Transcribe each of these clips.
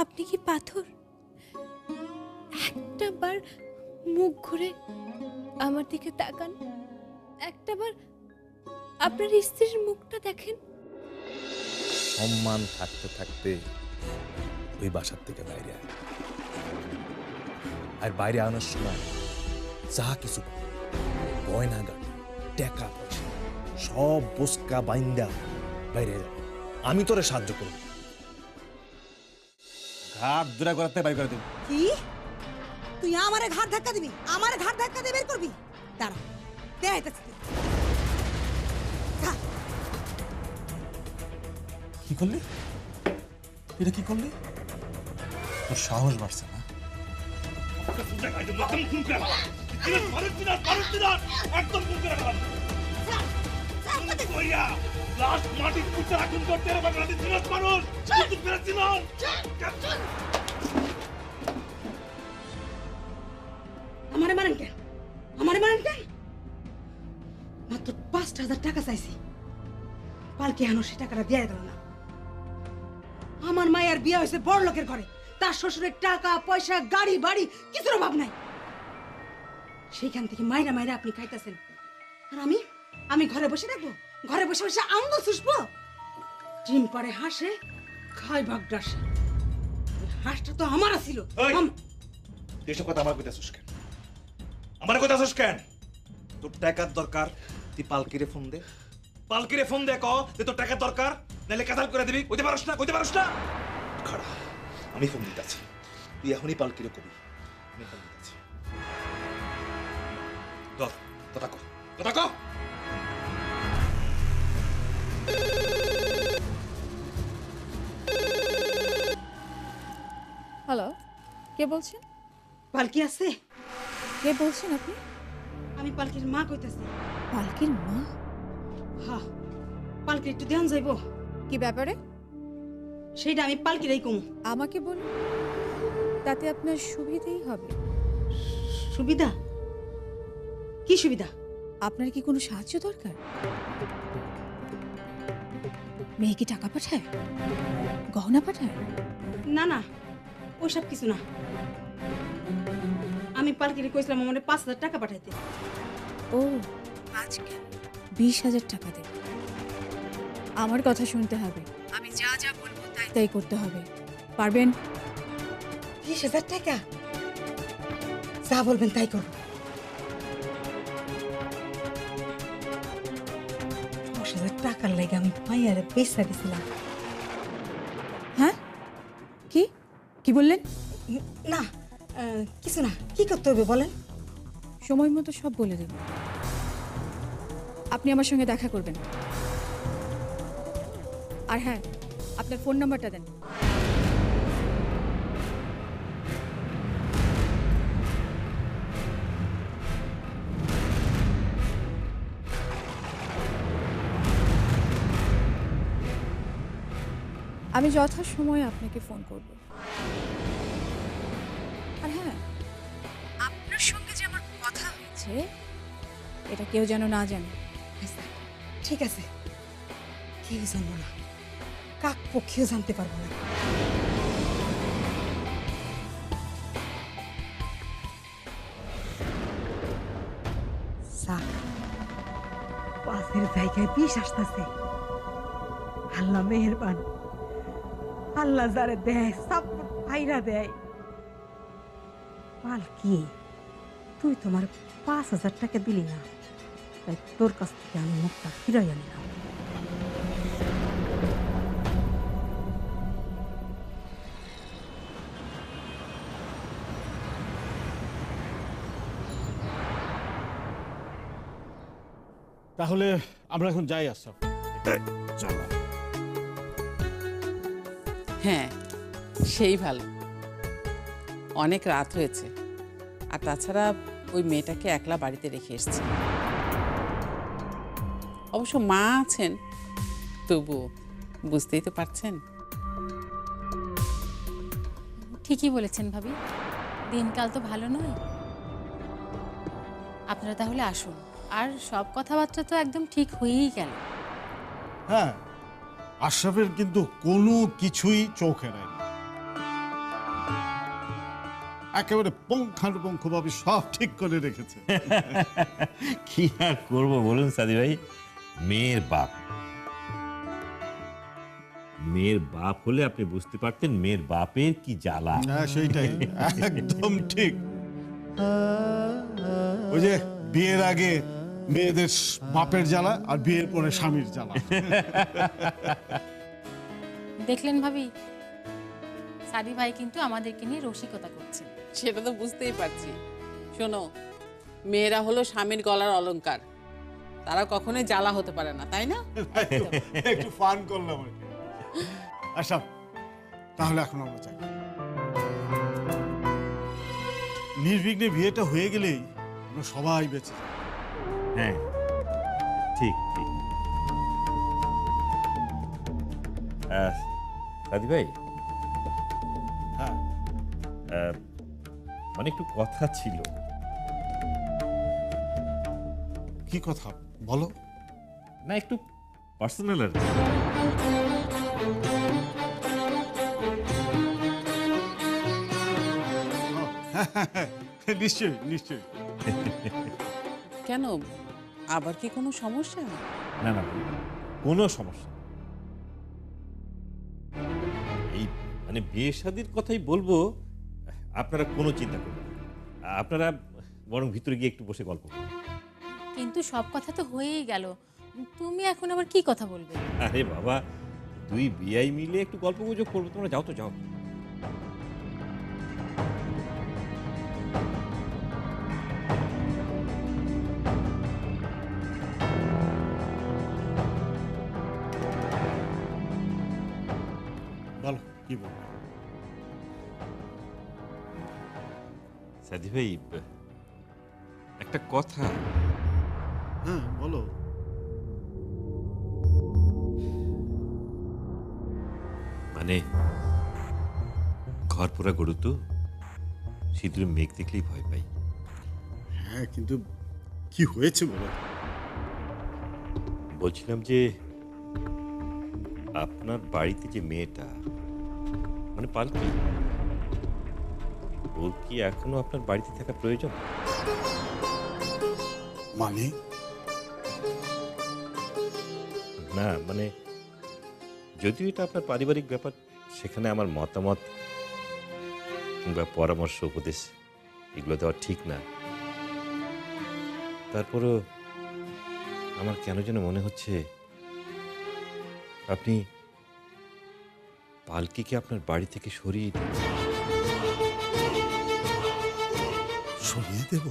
আপনি কি পাথর? একটা বার মুখ ঘুরে আমার দিকে তাকান। একটা বার আপনার স্ত্রীর মুখটা দেখেন। সম্মান থাকতে থাকতে ওই বাসার থেকে বাইরে আয়। আর বাইরে আনার সময় যা কিছু গয়না গাড়ি টাকা সব বোসকা বাইন্দা। বাইরে যাবে আমি তোরে সাহায্য করব ঘাট দূরা করাতে বাইর করে দেব কি তুই আমারে ঘাট ধাক্কা দিবি আমারে ঘাট ধাক্কা দিয়ে বের করবি দাঁড়া দেখাইতেছি। কি করলি এটা কি করলি তোর সাহস বাড়ছে না আমারে মারেন কেন? আমারে মারেন কেন? মাত্র পাঁচটা হাজার টাকা চাইছি। পালকি আনো সে টাকাটা দিয়ে গেল না। আমার মায়ের বিয়ে হয়েছে বড় লোকের ঘরে। তার শ্বশুরের টাকা পয়সা গাড়ি বাড়ি কিছুর অভাব নাই। সেইখান থেকে মাইরা মাইরা আপনি খাইতেছেন। আর আমি আমি ঘরে বসে থাকব? ঘরে বসে বসে আঙ্গুল শুষবো ডিম পারে হাসে খাই বাগডাসে ডাসে। হাঁসটা তো আমার ছিল! এসব কথা আমার কইতাছিস কেন? আমার কইতাছিস কেন? তোর টাকার দরকার তুই পালকিরে ফোন দে। পালকিরে ফোন দে ক যে তোর টাকার দরকার নাহলে কাতাল করে দিবি। কইতে পারস না কইতে পারস না। খাড়া আমি ফোন দিতেছি। তুই এখনই পালকিরে কবি। আমি ফোন দিতেছি। ধর কথা ক কথা ক হ্যালো কে বলছেন? পালকি আছে? কে বলছেন আপনি? আমি পালকির মা কইতাছি। পালকির মা? হা পালকি একটু ধ্যান যাইব। কি ব্যাপারে? সেইটা আমি পালকিরাই কমু। আমাকে বলুন তাতে আপনার সুবিধেই হবে। সুবিধা? কি সুবিধা? আপনার কি কোনো সাহায্য দরকার? মেয়ে কি টাকা পাঠায়? গহনা পাঠায়? না না ওইসব কিছু না। আমি পালকিরে কইছিলাম আমার পাঁচ হাজার টাকা পাঠাইতে। ও আজকে বিশ হাজার টাকা দেব আমার কথা শুনতে হবে। আমি যা যা বলব তাই তাই করতে হবে। পারবেন? বিশ হাজার টাকা? যা বলবেন তাই করব। দশ হাজার টাকার লাগে আমি মাইয়ারে পয়সা দিছিলাম। কি বললেন? না কিছু না কি করতে হবে বলেন? সময় মতো সব বলে দেব। আপনি আমার সঙ্গে দেখা করবেন। আর হ্যাঁ আপনার ফোন নাম্বারটা দেন। আমি যথাসময়ে আপনাকে ফোন করব। আর হ্যাঁ আপনার সঙ্গে যে আমার কথা হয়েছে এটা কেউ যেন না জানে। আচ্ছা, ঠিক আছে। কেউ জানব না। কাক পক্ষেও জানতে পারব না। পাশের জায়গায় বিষ আসতেছে। আল্লাহ মেহেরবান। আল্লাহ যারে দেয় সাপোর্ট পাইরা দেয়। পাল কি? তুই তোমার পাঁচ হাজার টাকা দিলি না। তাই তোর কাছ থেকে আমি মুখটা ফিরাই আনলাম তাহলে আমরা এখন যাই আসাম হ্যাঁ সেই ভালো। অনেক রাত হয়েছে। আর তাছাড়া ওই মেয়েটাকে একলা বাড়িতে রেখে এসেছি। অবশ্য মা আছেন তবুও বুঝতেই তো পারছেন। ঠিকই বলেছেন ভাবি। দিনকাল তো ভালো নয়। আপনারা তাহলে আসুন। আর সব কথাবার্তা তো একদম ঠিক হয়েই গেল। হ্যাঁ আশরাফের কিন্তু কোনো কিছুই চোখে নেয় একেবারে পুঙ্খানুপুঙ্খভাবে সব ঠিক করে রেখেছে। কি আর করব বলুন সাদি ভাই? মেয়ের বাপ। মেয়ের বাপ হলে আপনি বুঝতে পারতেন মেয়ের বাপের কি জ্বালা। হ্যাঁ সেইটাই। একদম ঠিক। ওই যে বিয়ের আগে মেয়েদের বাপের জ্বালা আর বিয়ের পরে স্বামীর জ্বালা। দেখলেন ভাবি সাদি ভাই কিন্তু আমাদেরকে নিয়ে রসিকতা করছেন। সেটা তো বুঝতেই পারছি। শোনো মেয়েরা হলো স্বামীর গলার অলংকার। তারা কখনোই জ্বালা হতে পারে না তাই না? একটু ফান করলাম আচ্ছা তাহলে এখন আমরা যাই। নির্বিঘ্নে বিয়েটা হয়ে গেলেই আমরা সবাই বেঁচে হ্যাঁ ঠিক ঠিক। সাদি ভাই? হ্যাঁ। মানে একটু কথা ছিল। কি কথা? বলো। না একটু পার্সোনাল আর। নিশ্চয়ই নিশ্চয়ই। কেন? আবার কি কোনো সমস্যা? না না কোনো সমস্যা এই মানে বিয়ে শাদির কথাই বলব আপনারা কোনো চিন্তা করবেন না। আপনারা বরং ভিতরে গিয়ে একটু বসে গল্প করুন। কিন্তু সব কথা তো হয়েই গেল। তুমি এখন আবার কি কথা বলবে? আরে বাবা দুই বিয়াই মিলে একটু গল্প গুজব করব তোমরা যাও তো যাও। বলো কি বলব? সাদি ভাই একটা কথা। হ্যাঁ বলো। মানে ঘর পোড়া গরু তো শীতের মেঘ দেখলেই ভয় পাই। হ্যাঁ কিন্তু কি হয়েছে বলো? বলছিলাম যে আপনার বাড়িতে যে মেয়েটা মানে পালকি? ওর কি এখনও আপনার বাড়িতে থাকা প্রয়োজন? মানে? না মানে যদিও এটা আপনার পারিবারিক ব্যাপার সেখানে আমার মতামত কিংবা পরামর্শ উপদেশ এগুলো দেওয়া ঠিক না। তারপরও আমার কেন যেন মনে হচ্ছে আপনি পালকিকে আপনার বাড়ি থেকে সরিয়ে দিন। সরিয়ে দেব?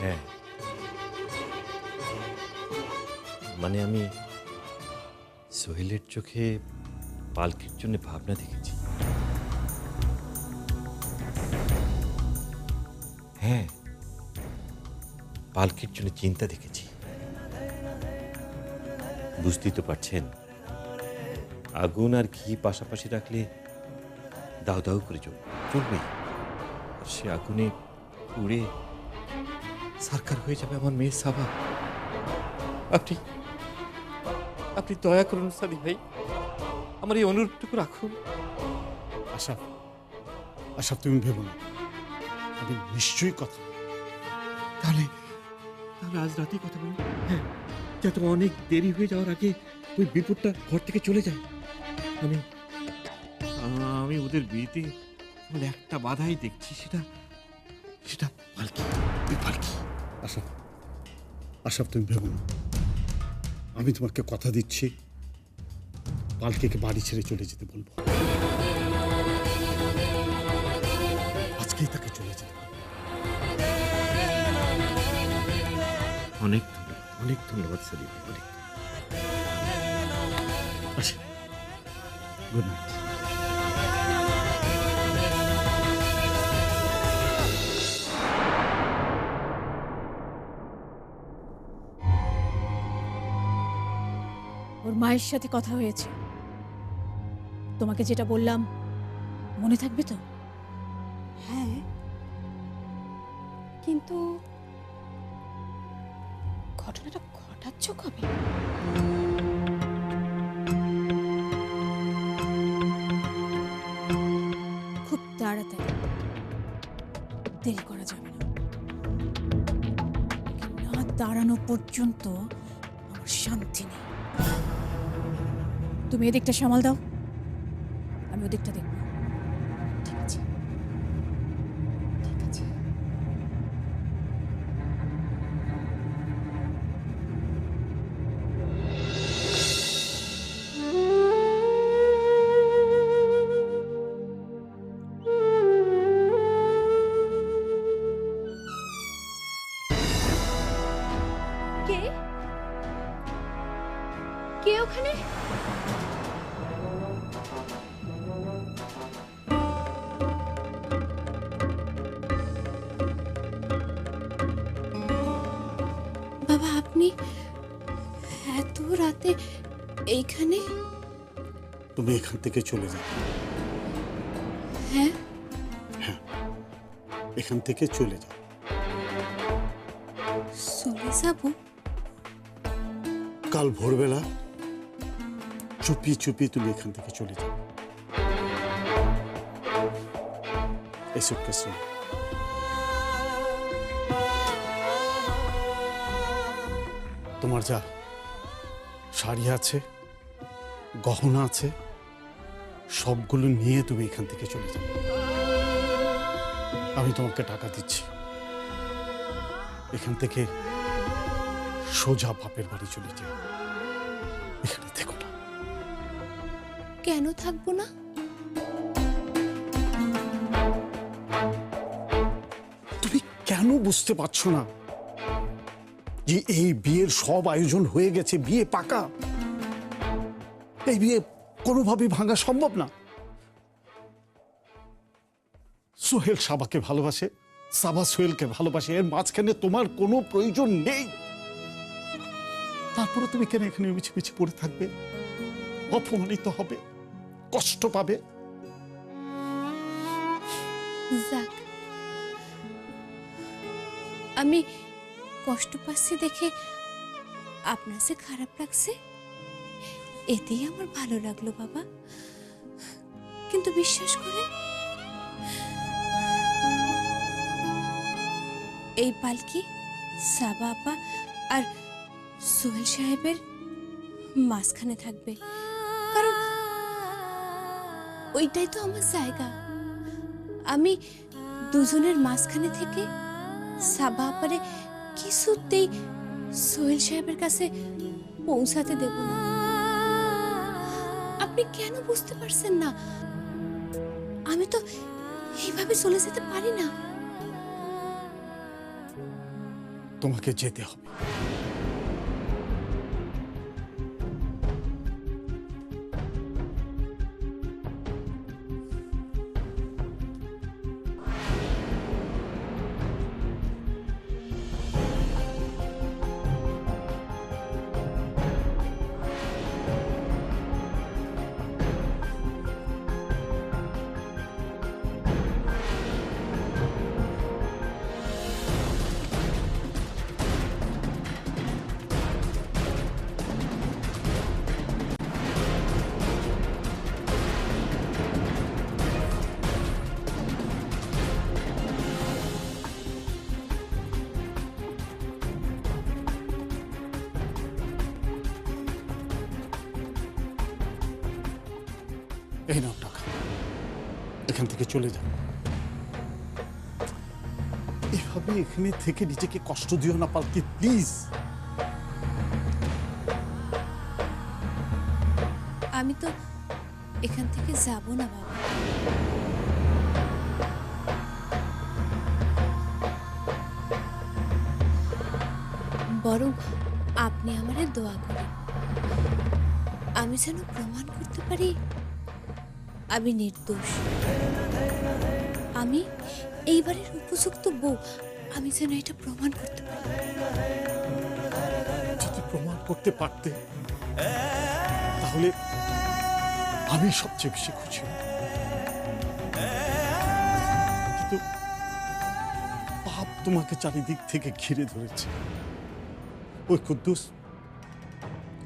হ্যাঁ। মানে আমি সোহেলের চোখে পালকির জন্য ভাবনা দেখেছি। হ্যাঁ পালকির জন্য চিন্তা দেখেছি। বুঝতেই তো পারছেন, আগুন আর ঘি পাশাপাশি রাখলে দাউ দাউ করে চল চলবে আর সে আগুনে উড়ে সরকার হয়ে যাবে আমার মেয়ে সাবা। আপনি আপনি দয়া করুন সাদি ভাই আমার এই অনুরোধটুকু রাখুন। আশা আশা তুমি ভেবো না। আমি নিশ্চয়ই কথা। তাহলে তাহলে আজ রাতেই কথা বলুন। হ্যাঁ যাতে অনেক দেরি হয়ে যাওয়ার আগে ওই বিপদটা ঘর থেকে চলে যায়। আমি আমি ওদের বিয়েতে কেবল একটা বাধাই দেখছি সেটা সেটা পালকি ওই পালকি। আশা আশা তুমি ভেবো না। আমি তোমাকে কথা দিচ্ছি। পালকিকে বাড়ি ছেড়ে চলে যেতে বলব। আজকেই তাকে চলে যেতে অনেক ধন্যবাদ অনেক ধন্যবাদ ভাই অনেক। Good night. মায়ের সাথে কথা হয়েছে। তোমাকে যেটা বললাম মনে থাকবে তো? হ্যাঁ। কিন্তু ঘটনাটা ঘটাচ্ছ কবে? খুব তাড়াতাড়ি। দেরি করা যাবে না। দাঁড়ানো পর্যন্ত আমার শান্তি নেই। তুমি এদিকটা সামাল দাও। আমি ওদিকটা দেখব। তুমি এখান থেকে চলে যাও। হ্যাঁ? এখান থেকে চলে যাও। চলে যাব? কাল ভোরবেলা চুপি চুপি তুমি এখান থেকে চলে যাও। এই সুটকেস তোমার যা শাড়ি আছে গহনা আছে সবগুলো নিয়ে তুমি এখান থেকে চলে যাও। আমি তোমাকে টাকা দিচ্ছি। এখান থেকে সোজা বাপের বাড়ি চলে যাও। এখানে থেকো না। কেন থাকব না? তুমি কেন বুঝতে পারছ না যে এই বিয়ের সব আয়োজন হয়ে গেছে? বিয়ে পাকা। এই বিয়ে কোনোভাবেই ভাঙা সম্ভব না। সোহেল সাবাকে ভালোবাসে, সাবা সোহেলকে ভালোবাসে। এর মাঝখানে তোমার কোনো প্রয়োজন নেই। তারপরে তুমি কেন এখানে মিছে মিছে পড়ে থাকবে? অপমানিত হবে, কষ্ট পাবে। আমি কষ্ট পাচ্ছি দেখে আপনার যে খারাপ লাগছে, এতেই আমার ভালো লাগল বাবা। কিন্তু বিশ্বাস করেন এই পালকি, সাবা আপা আর সোহেল সাহেবের মাঝখানে থাকবে। কারণ ওইটাই তো আমার জায়গা। আমি দুজনের মাঝখানে থেকে সাবা আপারে কিছুতেই সোহেল সাহেবের কাছে পৌঁছাতে দেব না। আপনি কেন বুঝতে পারছেন না? আমি তো এইভাবে চলে যেতে পারি না। তোমাকে যেতে হবে এই নাও টাকা। এখান থেকে চলে যাও। এভাবে এখানে থেকে নিজেকে কষ্ট দিও না, পালকি, প্লিজ। আমি তো এখান থেকে যাব না, বাবা। বরং আপনি আমারে দোয়া করেন। আমি যেন প্রমাণ করতে পারি আমি নির্দোষ। আমি এইবারের উপযুক্ত বউ। আমি যেন এটা প্রমাণ করতে পারি। যদি প্রমাণ করতে পারতে, তাহলে আমি সবচেয়ে বেশি খুশি পাপ তোমাকে চারিদিক থেকে ঘিরে ধরেছে। ওই কুদ্দুস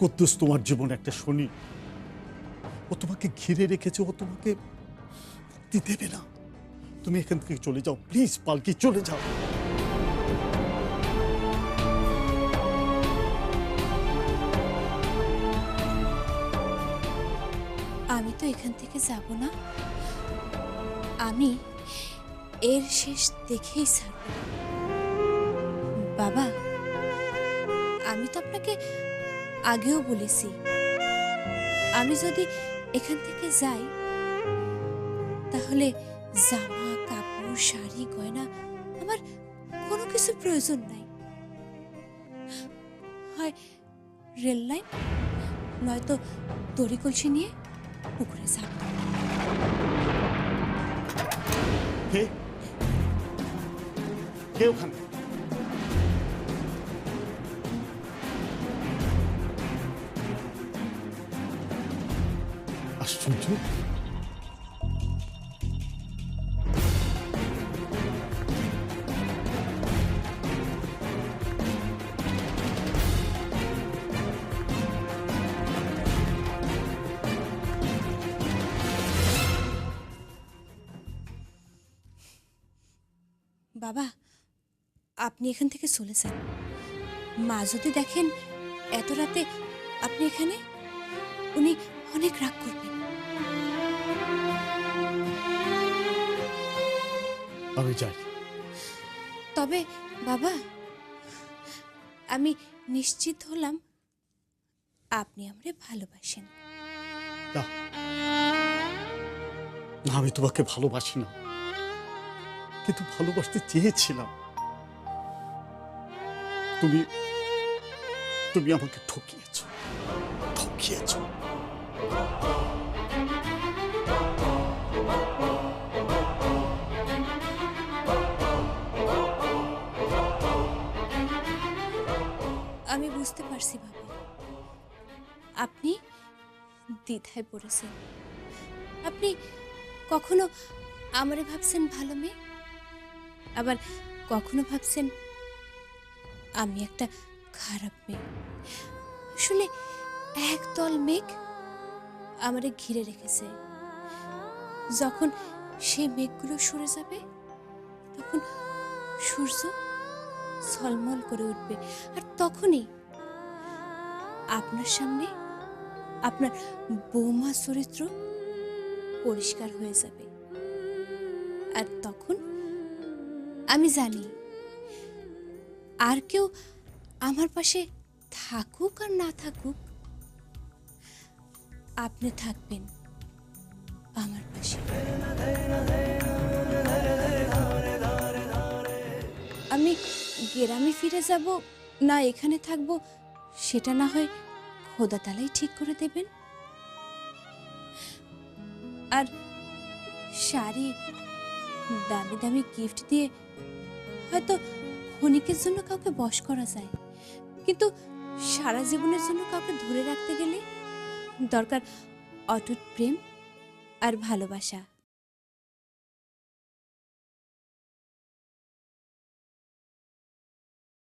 কুদ্দুস তোমার জীবনে একটা শনি। ও তোমাকে ঘিরে রেখেছে, ও তোমাকে দেবে না। তুমি এখান থেকে চলে যাও, প্লিজ পালকি, চলে যাও। আমি তো এখান থেকে যাব না। আমি এর শেষ দেখেই ছাড়ব। বাবা, আমি তো আপনাকে আগেও বলেছি। আমি যদি এখান থেকে যাই। তাহলে জামা, কাপড়, শাড়ি, গয়না আমার কোনো কিছু প্রয়োজন নাই। হয় রেল লাইন, নয়তো দড়ি কলসি নিয়ে পুকুরে যাব। কে? কে ওখানে? আশ্চর্য বাবা, আপনি এখান থেকে চলে যান। মা যদি দেখেন, এত রাতে আপনি এখানে, উনি অনেক রাগ করবেন। আমি যাই। তবে বাবা আমি নিশ্চিত হলাম আপনি আমারে ভালোবাসেন। না। না, আমি তোমাকে ভালোবাসি না। কিন্তু ভালোবাসতে চেয়েছিলাম। তুমি তুমি আমাকে ঠকিয়েছ। ঠকিয়েছ। বুঝতে পারছি বাবা। আপনি দ্বিধায় পড়েছেন। আপনি কখনো আমারে ভাবছেন ভালো মেয়ে? আবার কখনো ভাবছেন আমি একটা খারাপ মেয়ে? আসলে একদল মেঘ আমারে ঘিরে রেখেছে। যখন সেই মেঘগুলো সরে যাবে, তখন সূর্য ছলমল করে উঠবে। আর তখনই আপনার সামনে আপনার বৌমা চরিত্র পরিষ্কার হয়ে যাবে। আর তখন আমি জানি আর কেউ আমার পাশে থাকুক আর না থাকুক, আপনি থাকবেন আমার পাশে। আমি গ্রামে ফিরে যাব না, এখানে থাকব সেটা না হয় খোদা তালাই ঠিক করে দেবেন। আর শাড়ি, দামি দামি গিফট দিয়ে হয়তো ক্ষণিকের জন্য কাউকে বশ করা যায়। কিন্তু সারা জীবনের জন্য কাউকে ধরে রাখতে গেলে দরকার অটুট প্রেম আর ভালোবাসা।